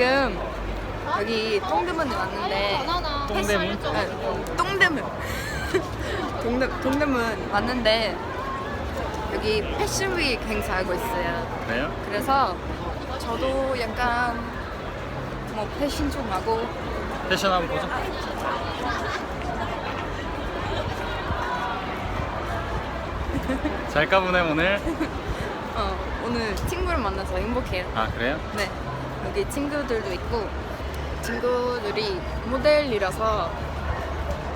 지금 여기 동대문에 왔는데 동대문? 네, 동대문. 동대, 동대문 왔는데 여기 패션위크 행사 하고 있어요. 그래요? 그래서 저도 약간 뭐 패션 좀 하고. 패션 한번 보자. 잘 까보네 오늘. 어, 오늘 친구를 만나서 행복해요. 아 그래요? 네. 여기 친구들도 있고 친구들이 모델이라서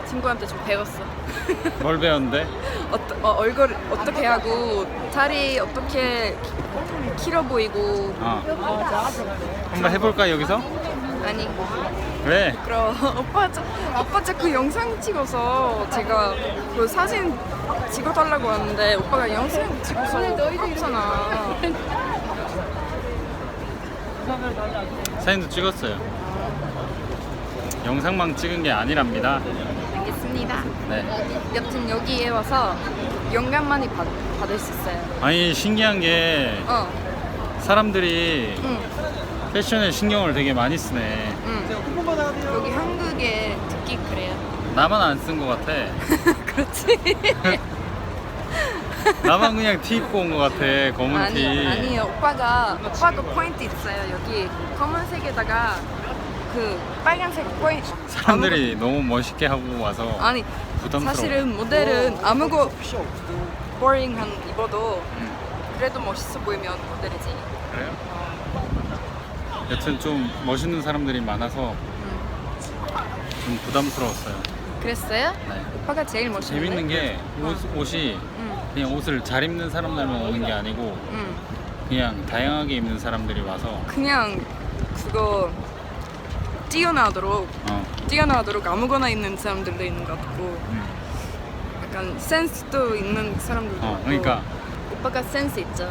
친구한테 좀 배웠어. 뭘 배웠는데? 어떠, 어, 얼굴 어떻게 하고 다리 어떻게 길어 보이고 어. 한번 해볼까 여기서? 아니 왜? 그럼 오빠 자, 오빠 자꾸 영상 찍어서 제가 그 사진 찍어달라고 하는데 오빠가 영상 찍어서 부럽잖아. 사진도 찍었어요. 영상만 찍은 게 아니랍니다. 알겠습니다. 네. 여튼 여기에 와서 영감 많이 받, 받을 수 있어요. 아니 신기한 게 어, 사람들이 응, 패션에 신경을 되게 많이 쓰네. 응. 여기 한국에 특히 그래요. 나만 안 쓴 것 같아. 그렇지. 나만 그냥 티 입고 온 것 같아. 검은 아니 티. 아니요 오빠가 오빠도 포인트 있어요 여기 검은색에다가 그 빨간색 포인트 사람들이 너무 멋있게 하고 와서 아니 부담스러워. 사실은 모델은 아무거 보링한 입어도 음, 그래도 멋있어 보이면 모델이지 그래요? 여튼 좀 멋있는 사람들이 많아서 음. 좀 부담스러웠어요. 그랬어요? 네. 오빠가 제일 멋있는데 재밌는 게 옷, 옷이 응, 그냥 옷을 잘 입는 사람들만 오는 게 아니고 응. 그냥 다양하게 입는 사람들이 와서 그냥 그거 뛰어나도록 어, 뛰어나도록 아무거나 있는 사람들도 있는 것 같고 음, 약간 센스도 있는 사람들도 어, 있고 그러니까 오빠가 센스 있죠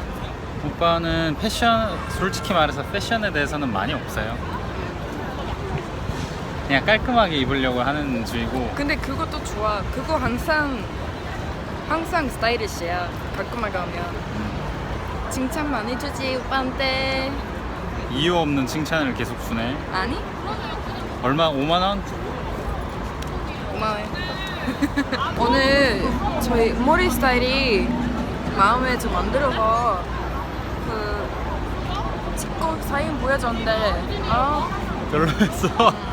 오빠는 패션 솔직히 말해서 패션에 대해서는 많이 없어요. 그냥 깔끔하게 입으려고 하는 주의고 근데 그것도 좋아 그거 항상 항상 스타일리시야 가끔만 가면 음, 칭찬 많이 주지 오빠한테 이유 없는 칭찬을 계속 주네. 아니? 얼마? 5만 원? 고마워요 오늘 저희 머리 스타일이 마음에 좀 안 들어서 그 찍고 사진 보여줬는데 아 별로였어.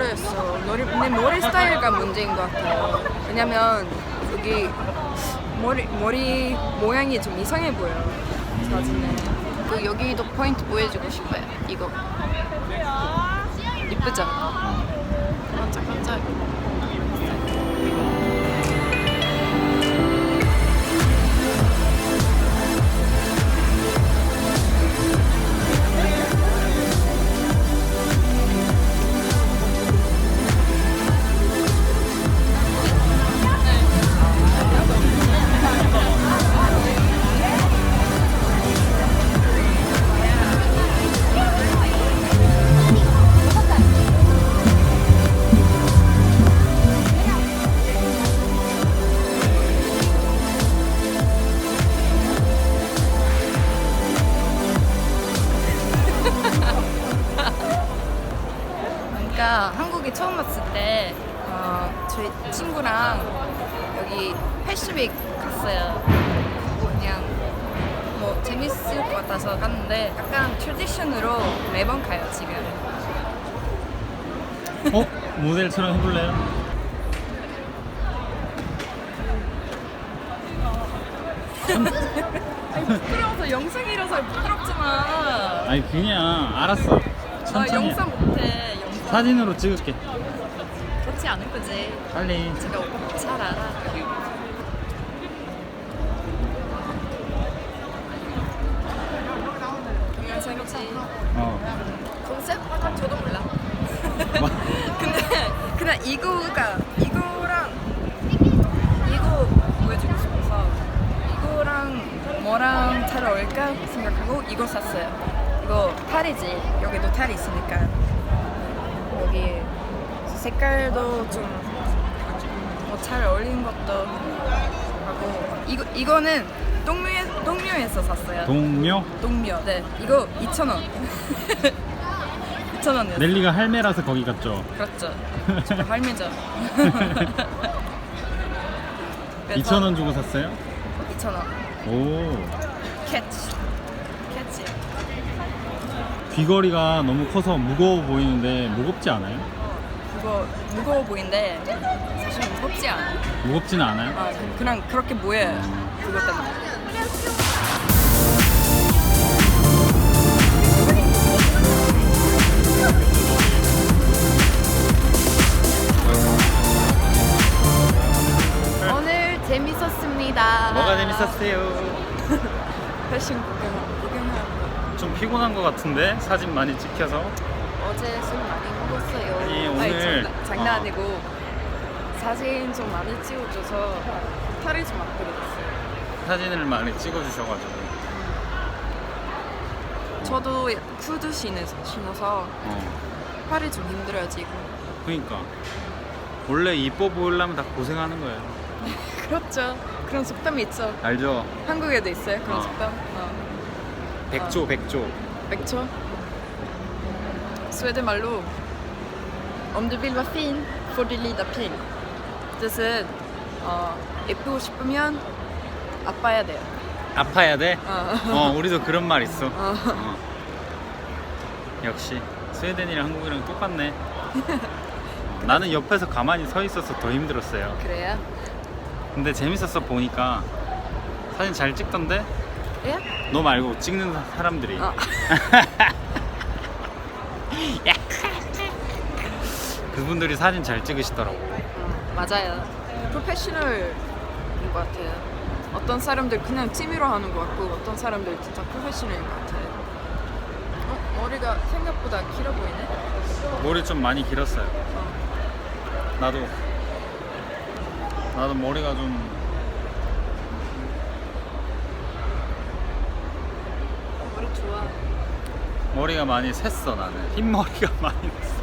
별로였어. 머리, 내 머리 스타일가 문제인 것 같아요. 왜냐면 여기 머리 머리 모양이 좀 이상해 보여 사진에. 그 여기도 포인트 보여주고 싶어요. 이거 이쁘죠? 반짝반짝. 한국에 처음 왔을 때 어, 저희 친구랑 여기 패션윅 갔어요. 그냥 뭐 재밌을 것 같아서 갔는데 약간 트레디션으로 매번 가요 지금. 어? 모델처럼 해볼래요? 아니 부끄러워서 영상이라서 부끄럽잖아. 아니 그냥 알았어. 나 천천히. 영상 못해. 사진으로 찍을게. 그렇지 않을 거지. 빨리. 제가 오빠 잘 알아. 동영상이지. 어. 컨셉? 저도 몰라. 뭐? 근데 그냥 이거가 이거랑 이거 보여주고 싶어서 이거랑 뭐랑 잘 어울릴까 생각하고 이거 샀어요. 이거 탈이지. 여기도 탈이 있으니까 여기 색깔도 좀뭐잘 어울리는 것도 하고 이거 이거는 동묘에 동묘에서 샀어요. 동묘? 동묘. 네. 이거 2,000원. 2,000원이었어요. 넬리가 할매라서 거기 갔죠. 그렇죠. 저도 할매죠. 2,000원 주고 샀어요? 2,000원. 오. 캐치. 귀걸이가 너무 커서 무거워 보이는데 무겁지 않아요? 그거 무거워 보이는데 사실 무겁지 않아. 무겁지는 않아요? 아, 그냥 그렇게 보여요. 그것 때문에. 오늘 재밌었습니다. 뭐가 재밌었어요? 패션 구경 좀 피곤한 것 같은데 사진 많이 찍혀서 어제 술 많이 먹었어요. 아니, 오늘- 장난, 장난 어. 아니고 사진 좀 많이 찍어줘서 탈이 좀안 떨어졌어요. 사진을 많이 찍어주셔가지고 저도 구두 신어서, 신어서 어 팔이 좀 힘들어요 지금. 그러니까 원래 이뻐 보이려면 다 고생하는 거예요 그렇죠. 그런 속담이 있죠. 알죠? 한국에도 있어요 그런 어. 속담. 어. 백조 백조 맥초. 스웨덴 말로 Om du vill vara fin får du lida pin. 뜻은 어, 예쁘고 싶으면 아파야 돼요. 아파야 돼? 어. 어 우리도 그런 말 있어 어. 어. 역시 스웨덴이랑 한국이랑 똑같네 어, 나는 옆에서 가만히 서 있어서 더 힘들었어요 그래요? 근데 재밌었어 보니까 사진 잘 찍던데 예? 너 말고 찍는 사람들이 어. 그분들이 사진 잘 찍으시더라고 어, 맞아요. 프로페셔널인 것 같아요. 어떤 사람들 그냥 취미로 하는 것 같고 어떤 사람들 진짜 프로페셔널인 것 같아요. 어? 머리가 생각보다 길어 보이네? 머리 좀 많이 길었어요 어. 나도 나도 머리가 좀 머리 좋아. 머리가 많이 샜어 나는 흰머리가 많이 났어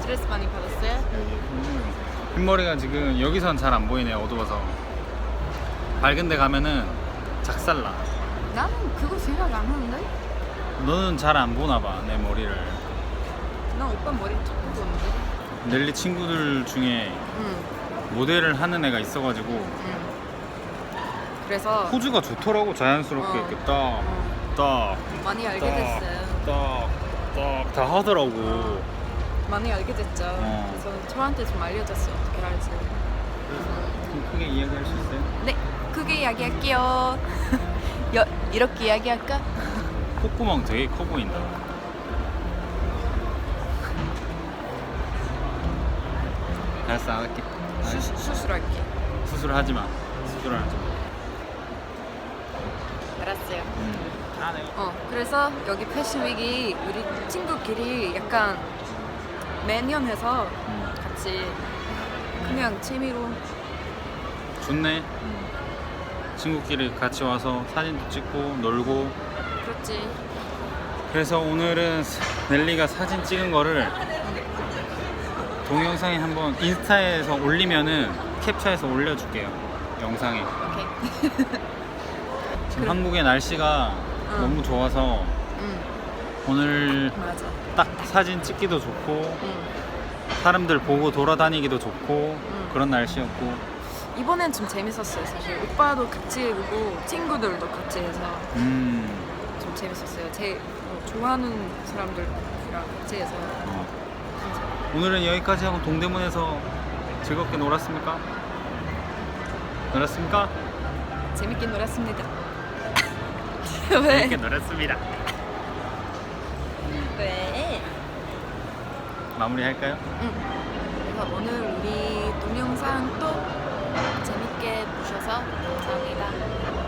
스트레스 많이 받았어요? 흰머리가 지금 여기선 잘 안 보이네 어두워서 밝은 데 가면은 작살나 나는 그거 생각 안 하는데? 너는 잘 안 보나 봐 내 머리를 난 오빠 머리 자꾸 보는데? 넬리 친구들 중에 응, 모델을 하는 애가 있어가지고 응. 그래서 포즈가 좋더라고 자연스럽게 어. 이렇게 어, 딱딱딱딱 많이 알게 됐어요. 다 하더라고 많이 알게 됐죠. 어. 그래서 저한테 좀 알려줬어요. 어떻게 할지. 좀 크게 이야기할 수 있어요? 네, 크게 이야기할게요. 여, 이렇게 이야기할까? 콧구멍 되게 커 보인다 알았어 안 할게 수, 수술할게. 수술하지 마 수술하지 마 알았어요. 아, 내가 어, 그래서 여기 패션위기 우리 친구끼리 약간 매년 해서 음, 같이 그냥 재미로. 좋네. 친구끼리 같이 와서 사진도 찍고 놀고. 그렇지. 그래서 오늘은 넬리가 사진 찍은 거를 동영상에 한번 인스타에서 올리면은 캡처해서 올려줄게요 영상에. 오케이. 지금 그래. 한국의 날씨가 응. 너무 좋아서 응, 오늘 맞아. 딱 사진 찍기도 좋고 응. 사람들 보고 돌아다니기도 좋고 그런 날씨였고 이번엔 좀 재밌었어요, 사실. 오빠도 같이 오고 친구들도 같이 해서 음 좀 재밌었어요. 제 어, 좋아하는 사람들이랑 같이 해서 어. 오늘은 여기까지 하고 동대문에서 즐겁게 놀았습니까? 놀았습니까? 재밌게 놀았습니다. 왜? 놀았습니다 왜? 마무리할까요? 응. 그래서 오늘 우리 동영상 또 재밌게 보셔서 감사합니다.